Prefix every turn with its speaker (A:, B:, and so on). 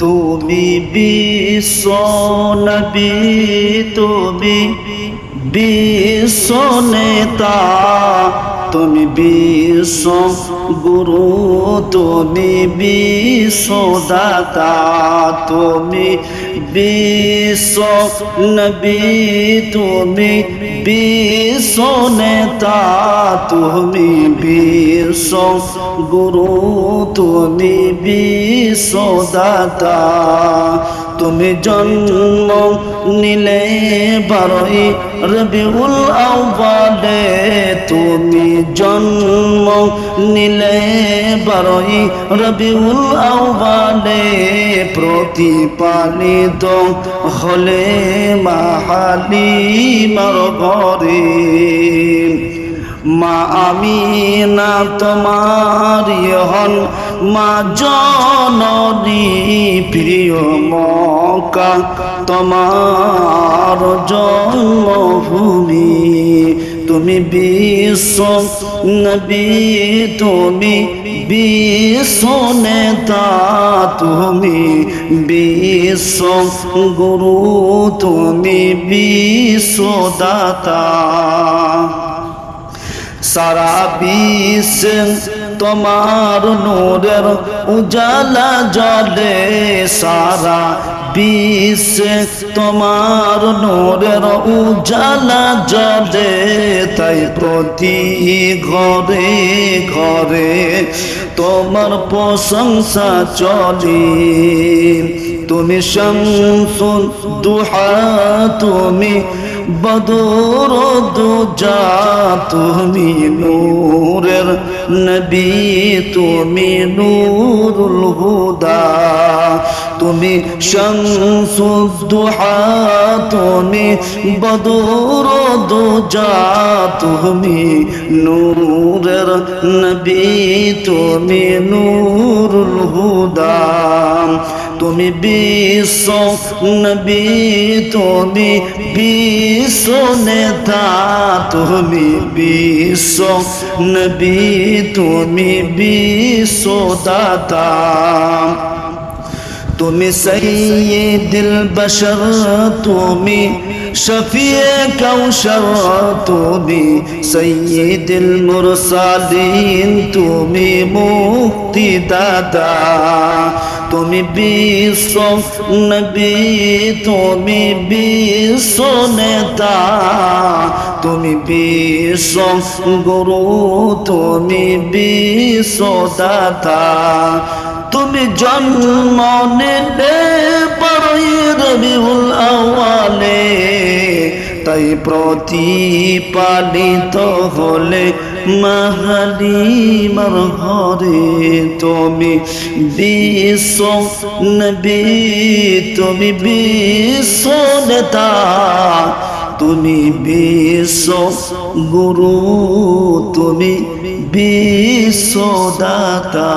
A: তুমি বিশ্ব নবী তুমি বিশ্ব নেতা তুমি বিশ্ব গুরু তুমি বিশ্বদাতা তুমি বিশ্ব নবী তুমি বিশ্ব নেতা তুমি বিশ্ব গুরু তুমি বিশ্বদাতা তুমি জন্ম নিলে বারোই রবিউল আউ্বালে তুমি জন্ম নিলে বারোই রবিউল আউ্বালে প্রতিপালিত হলে মাহালি মার ঘরে। মা আমি না তোমার হন মা জননী প্রিয় মকা, তোমার জন্মভূমি। তুমি বিশ্ব নবী, তুমি বিশ্ব নেতা, তুমি বিশ্ব গুরু, তুমি বিশ্বদাতা সারা বিশ্ব তোমার নূরের উজালা জলে সারা বিশ্ব তোমার নূরের উজালা জলে, তাই প্রতি ঘরে ঘরে তোমার প্রশংসা চলে। তুমি শামসুল দুহা, তুমি বদর দুজা, তুমি নূরের নবী, তুমি নূরুল হুদা। তুমি শামসুদ্দুহা, তুমি বদর দুজা তুমি নূরের নবী, তুমি নূরুল হুদা। তুমি বিশ্ব নবী, তুমি বিশ্ব নেতা তুমি বিশ্ব নবী, তুমি বিশ্ব দাতা। তুমি সৈয়দুল বশর, তুমি শফিয়ে কৌশর তুমি সৈয়দুল মুরসালিন, তুমি মুক্তি দাতা তুমি বিশ্ব নবী, তুমি বিশ্ব নেতা, তুমি বিশ্ব গুরু, তুমি বিশ্ব দাতা, তুমি জন্ম নিলে বড়ই রবিউল আওয়ালে তাই প্রতিপালিত হলে মাহালিমার ঘরে তুমি বিশ্ব নবী, তুমি বিশ্ব নেতা, তুমি বিশ্ব গুরু, তুমি বিশ্বদাতা